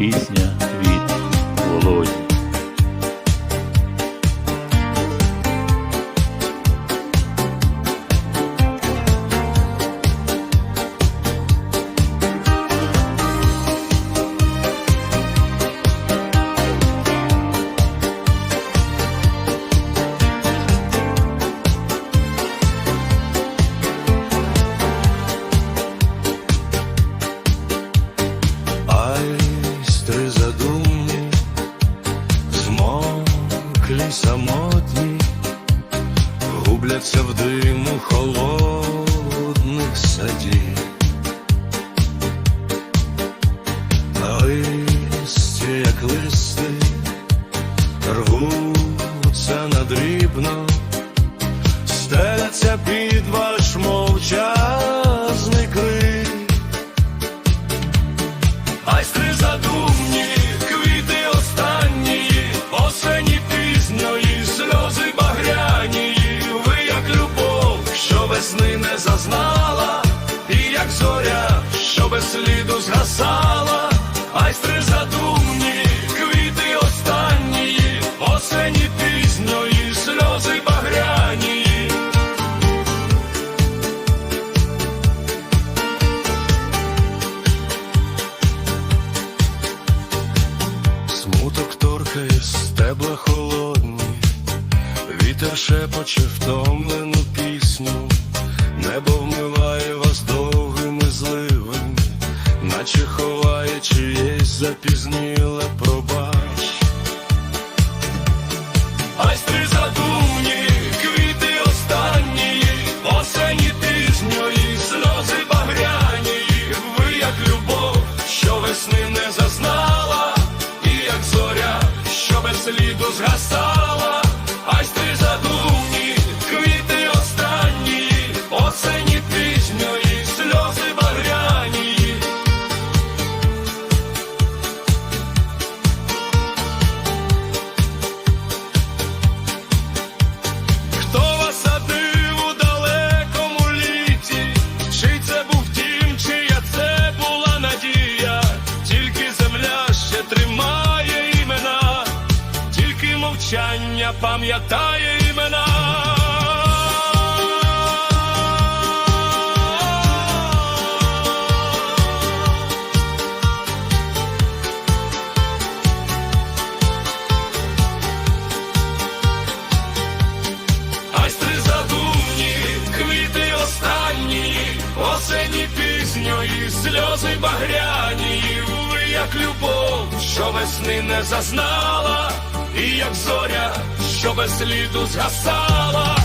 пісня змоклі самотні, губляться в диму холодних садів. Листі, як листи, рвуться надрібно, стеляться під ваш зазнала, і як зоря, що без сліду згасала, айстри задумні, квіти останні, осені пізньої, сльози багряні. Смуток торкає стебла холодні, вітер шепоче втомлену пісню, небо вмиває вас довгими зливами, наче ховає чиєсь запізніле пробач. Айстри задумні, квіти останні, осені пізньої, сльози багряні, ви як любов, що весни не зазнала, і як зоря, що без сліду згасала, пам'ятає імена. Айстри задумні, квіти останні, осені пізньої, сльози багряні, ви як любов, що весни не зазнала, і як зоря, що без сліду згасала.